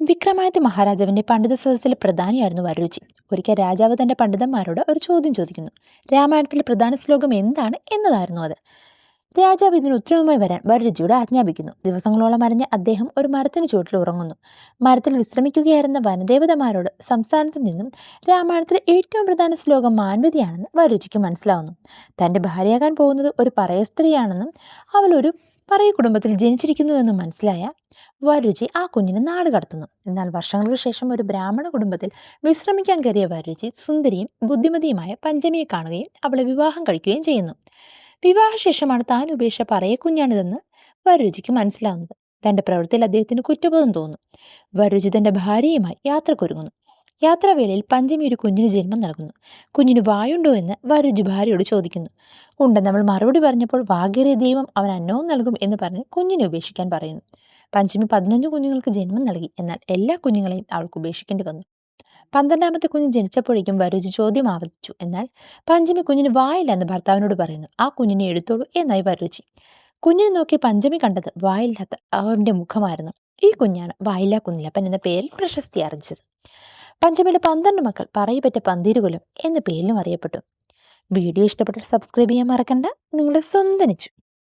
വിക്രമാദിത്യ മഹാരാജാവിന്റെ പണ്ഡിത സദസ്സിലെ പ്രധാനിയായിരുന്നു വരരുചി. ഒരിക്കൽ രാജാവ് തന്റെ പണ്ഡിതന്മാരോട് ഒരു ചോദ്യം ചോദിക്കുന്നു. രാമായണത്തിലെ പ്രധാന ശ്ലോകം എന്താണ് എന്നതായിരുന്നു അത്. രാജാവ് ഇതിന് ഉത്തരവുമായി വരാൻ വരരുചിയോട് ആജ്ഞാപിക്കുന്നു. ദിവസങ്ങളോളം അറിഞ്ഞ അദ്ദേഹം ഒരു മരത്തിന് ചുവട്ടിൽ ഉറങ്ങുന്നു. മരത്തിൽ വിശ്രമിക്കുകയായിരുന്ന വനദേവതമാരോട് സംസ്ഥാനത്ത് നിന്നും രാമായണത്തിലെ ഏറ്റവും പ്രധാന ശ്ലോകം മാൻവതിയാണെന്ന് വരരുചിക്ക് മനസ്സിലാവുന്നു. തന്റെ ഭാര്യയാകാൻ പോകുന്നത് ഒരു പറയ സ്ത്രീയാണെന്നും അവൾ ഒരു പറയ കുടുംബത്തിൽ ജനിച്ചിരിക്കുന്നുവെന്നും മനസ്സിലായ വരുചി ആ കുഞ്ഞിനെ നാട് കടത്തുന്നു. എന്നാൽ വർഷങ്ങൾക്ക് ശേഷം ഒരു ബ്രാഹ്മണ കുടുംബത്തിൽ വിശ്രമിക്കാൻ കയറിയ വരുചി സുന്ദരിയും ബുദ്ധിമതിയുമായ പഞ്ചമിയെ കാണുകയും അവളെ വിവാഹം കഴിക്കുകയും ചെയ്യുന്നു. വിവാഹശേഷമാണ് താൻ ഉപേക്ഷ പറയ കുഞ്ഞാണിതെന്ന് വരുചിക്ക് മനസ്സിലാവുന്നത്. തന്റെ പ്രവൃത്തിയിൽ അദ്ദേഹത്തിന് കുറ്റബോധം തോന്നുന്നു. വരുചി തന്റെ ഭാര്യയുമായി യാത്രക്കൊരുങ്ങുന്നു. യാത്രാവേളയിൽ പഞ്ചമി ഒരു കുഞ്ഞിന് ജന്മം നൽകുന്നു. കുഞ്ഞിന് വായുണ്ടോ എന്ന് വരുചി ഭാര്യയോട് ചോദിക്കുന്നു. ഉണ്ടെന്ന് നമ്മൾ മറുപടി പറഞ്ഞപ്പോൾ വാഗേറിയ ദൈവം അവൻ അന്നവും നൽകും എന്ന് പറഞ്ഞ് കുഞ്ഞിനെ ഉപേക്ഷിക്കാൻ പറയുന്നു. പഞ്ചമി പതിനഞ്ച് കുഞ്ഞുങ്ങൾക്ക് ജന്മം നൽകി. എന്നാൽ എല്ലാ കുഞ്ഞുങ്ങളെയും അവൾക്ക് ഉപേക്ഷിക്കേണ്ടി വന്നു. പന്ത്രണ്ടാമത്തെ കുഞ്ഞ് ജനിച്ചപ്പോഴേക്കും വരുചി ചോദ്യം ആവർത്തിച്ചു. എന്നാൽ പഞ്ചമി കുഞ്ഞിന് വായില്ലെന്ന് ഭർത്താവിനോട് പറയുന്നു. ആ കുഞ്ഞിനെ എടുത്തോളൂ എന്നായി വരുചി. കുഞ്ഞിനെ നോക്കി പഞ്ചമി കണ്ടത് വായില്ലാത്ത അവന്റെ മുഖമായിരുന്നു. ഈ കുഞ്ഞാണ് വായില്ലാ കുഞ്ഞിലപ്പൻ എന്ന പേരിൽ പ്രശസ്തി ആർജിച്ചത്. പഞ്ചമിയുടെ പന്ത്രണ്ട് മക്കൾ പറയപ്പെട്ട പന്തീരുകുലം എന്ന പേരിലും അറിയപ്പെട്ടു. വീഡിയോ ഇഷ്ടപ്പെട്ടാൽ സബ്സ്ക്രൈബ് ചെയ്യാൻ മറക്കണ്ട. നിങ്ങളെ സ്വന്തം